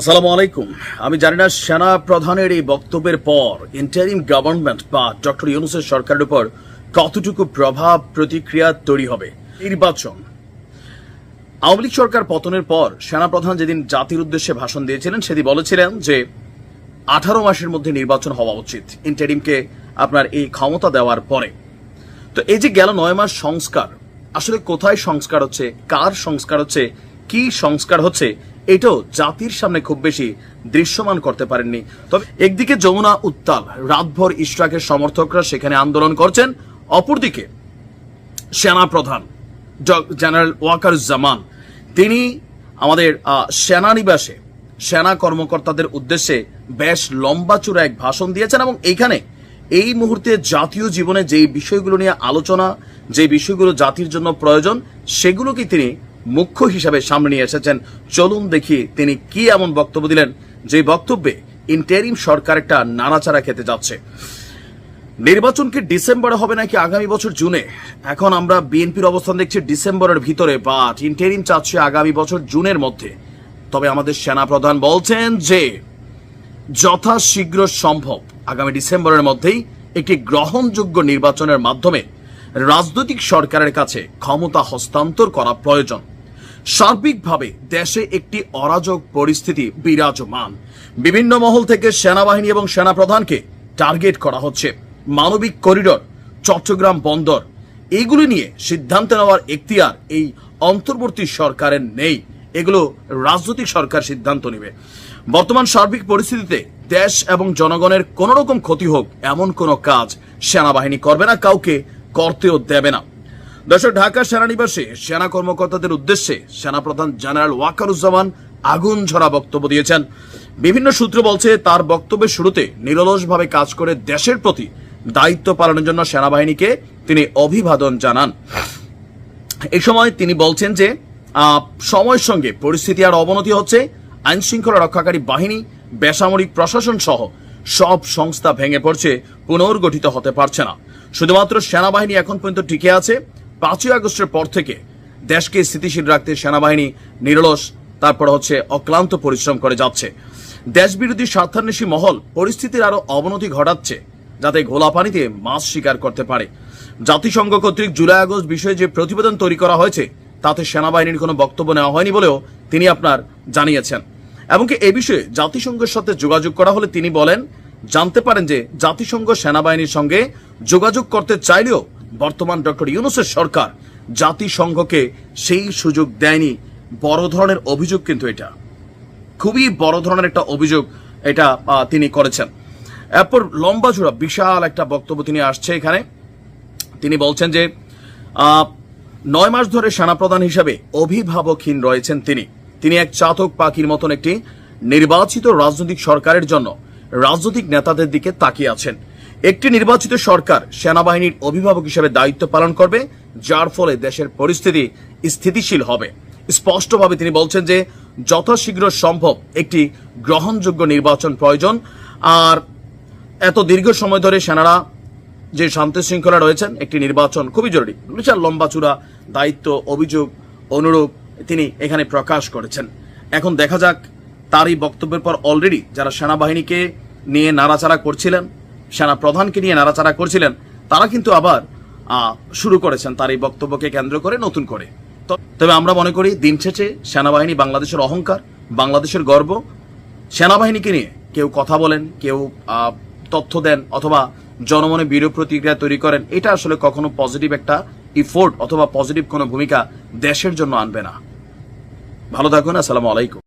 আসসালামু আলাইকুম। আমি জানি না সেনা প্রধানের এই বক্তব্যের পর ইন্টারিম গভর্নমেন্ট বা ডক্টর ইউনুসের সরকারের উপর কতটুকু প্রভাব প্রতিক্রিয়া তৈরি হবে? নির্বাচন। আওয়ামী লীগ সরকার পতনের পর সেনাপ্রধান যেদিন জাতির উদ্দেশ্যে ভাষণ দিয়েছিলেন, সেদিন বলেছিলেন যে আঠারো মাসের মধ্যে নির্বাচন হওয়া উচিত ইন্টারিমকে আপনার এই ক্ষমতা দেওয়ার পরে। তো এই যে গেল নয় মাস সংস্কার, আসলে কোথায় সংস্কার হচ্ছে, কার সংস্কার হচ্ছে, কি সংস্কার হচ্ছে এটাও জাতির সামনে খুব বেশি দৃশ্যমান করতে পারেননি। তবে একদিকে যমুনা উত্তাল, রাতভর ইশরাকের সমর্থকরা সেখানে আন্দোলন করছেন, অপরদিকে সেনা প্রধান জেনারেল ওয়াকারুজ্জামান তিনি আমাদের সেনানিবাসে সেনা কর্মকর্তাদের উদ্দেশ্যে বেশ লম্বা চূড়া এক ভাষণ দিয়েছেন এবং এইখানে এই মুহূর্তে জাতীয় জীবনে যেই বিষয়গুলো নিয়ে আলোচনা, যে বিষয়গুলো জাতির জন্য প্রয়োজন সেগুলোকে তিনি মুখ্য হিসাবে সামনে নিয়ে এসেছেন। চলুন দেখি তিনি কি এমন বক্তব্য দিলেন, যে বক্তব্যে ইন্টারিম সরকার একটা নাড়াচাড়া খেতে যাচ্ছে। নির্বাচন কি ডিসেম্বরে হবে নাকি আগামী বছর জুনে? এখন আমরা বিএনপির অবস্থান দেখছি ডিসেম্বরের ভিতরে বাট ইন্টারিম চাচ্ছে আগামী বছর জুনের মধ্যে। তবে আমাদের সেনাপ্রধান বলছেন যে, যথাশীঘ্র সম্ভব আগামী ডিসেম্বরের মধ্যেই একটি গ্রহণযোগ্য নির্বাচনের মাধ্যমে রাজনৈতিক সরকারের কাছে ক্ষমতা হস্তান্তর করা প্রয়োজন। সার্বিকভাবে দেশে একটি অরাজক পরিস্থিতি বিরাজমান। বিভিন্ন মহল থেকে সেনাবাহিনী এবং সেনাপ্রধানকে টার্গেট করা হচ্ছে। মানবিক করিডর, চট্টগ্রাম বন্দর, এগুলি নিয়ে সিদ্ধান্ত নেওয়ার এখতিয়ার এই অন্তর্বর্তী সরকারের নেই। এগুলো রাজনৈতিক সরকার সিদ্ধান্ত নেবে। বর্তমান সার্বিক পরিস্থিতিতে দেশ এবং জনগণের কোন রকম ক্ষতি হোক এমন কোনো কাজ সেনাবাহিনী করবে না, কাউকে করতেও দেবে না। দর্শক ঢাকা সেনানিবাসে সেনা কর্মকর্তাদের উদ্দেশ্যে সেনাপ্রধান জেনারেল ওয়াকারুজ্জামান আগুন ঝরা বক্তব্য দিয়েছেন। বিভিন্ন সূত্র বলছে, তার বক্তব্যের শুরুতে নিরলসভাবে কাজ করে দেশের প্রতি দায়িত্ব পালনের জন্য সেনাবাহিনীকে তিনি অভিবাদন জানান। এই সময় তিনি বলছেন যে সময়ের সঙ্গে পরিস্থিতি আর অবনতি হচ্ছে। আইন শৃঙ্খলা রক্ষাকারী বাহিনী, বেসামরিক প্রশাসন সহ সব সংস্থা ভেঙে পড়ছে, পুনর্গঠিত হতে পারছে না। শুধুমাত্র সেনাবাহিনী এখন পর্যন্ত টিকে আছে। পাঁচই আগস্টের পর থেকে দেশকে স্থিতিশীল রাখতে সেনাবাহিনী নিরলস, তারপর হচ্ছে অক্লান্ত পরিশ্রম করে যাচ্ছে। দেশবিরোধী স্বার্থান্বেষী মহল পরিস্থিতির আরও অবনতি ঘটাচ্ছে, যাতে ঘোলা পানিতে মাছ শিকার করতে পারে। জাতিসংঘ কর্তৃক জুলাই আগস্ট বিষয়ে যে প্রতিবেদন তৈরি করা হয়েছে, তাতে সেনাবাহিনীর কোনো বক্তব্য নেওয়া হয়নি বলেও তিনি আপনার জানিয়েছেন। এমনকি এ বিষয়ে জাতিসংঘের সাথে যোগাযোগ করা হলে তিনি বলেন, জানতে পারেন যে জাতিসংঘ সেনাবাহিনীর সঙ্গে যোগাযোগ করতে চাইলেও বর্তমান ডক্টর ইউনুসের সরকার জাতিসংঘকে সেই সুযোগ দেয়নি। বড় ধরনের অভিযোগ কিন্তু এটা। খুবই বড় ধরনের একটা অভিযোগ এটা তিনি করেছেন। এরপর লম্বা চূড়া বিশাল একটা বক্তব্য তিনি আসছে এখানে। তিনি বলছেন যে নয় মাস ধরে সেনাপ্রধান হিসেবে অভিভাবকহীন রয়েছেন তিনি। তিনি এক চাতক পাখির মতন একটি নির্বাচিত রাজনৈতিক সরকারের জন্য রাজনৈতিক নেতাদের দিকে তাকিয়ে আছেন। একটি নির্বাচিত সরকার সেনাবাহিনীর অভিভাবক হিসেবে দায়িত্ব পালন করবে, যার ফলে দেশের পরিস্থিতি স্থিতিশীল হবে। স্পষ্টভাবে তিনি বলছেন যে, যথাশীঘ্র সম্ভব একটি গ্রহণযোগ্য নির্বাচন প্রয়োজন, আর এত দীর্ঘ সময় ধরে সেনারা যে শান্তি শৃঙ্খলা রয়েছেন, একটি নির্বাচন খুবই জরুরি। বিশাল লম্বা চূড়া দায়িত্ব, অভিযোগ অনুরূপ তিনি এখানে প্রকাশ করেছেন। এখন দেখা যাক তার এই বক্তব্যের পর অলরেডি যারা সেনাবাহিনীকে নিয়ে নাড়াচাড়া করছিলেন সেনা প্রধানকে নিয়ে নাড়াচাড়া করছিলেন, তারা কিন্তু আবার শুরু করেছেন তার এই বক্তব্যকে কেন্দ্র করে নতুন করে। তবে আমরা মনে করি দিন শেষে সেনাবাহিনী বাংলাদেশের অহংকার, বাংলাদেশের গর্ব, সেনাবাহিনীকে নিয়ে কেউ কথা বলেন, কেউ তথ্য দেন অথবা জনমনে বিরূপ প্রতিক্রিয়া তৈরি করেন, এটা আসলে কখনো পজিটিভ একটা ইফোর্ট অথবা পজিটিভ কোনো ভূমিকা দেশের জন্য আনবে না। ভালো থাকুন, আসসালামু আলাইকুম।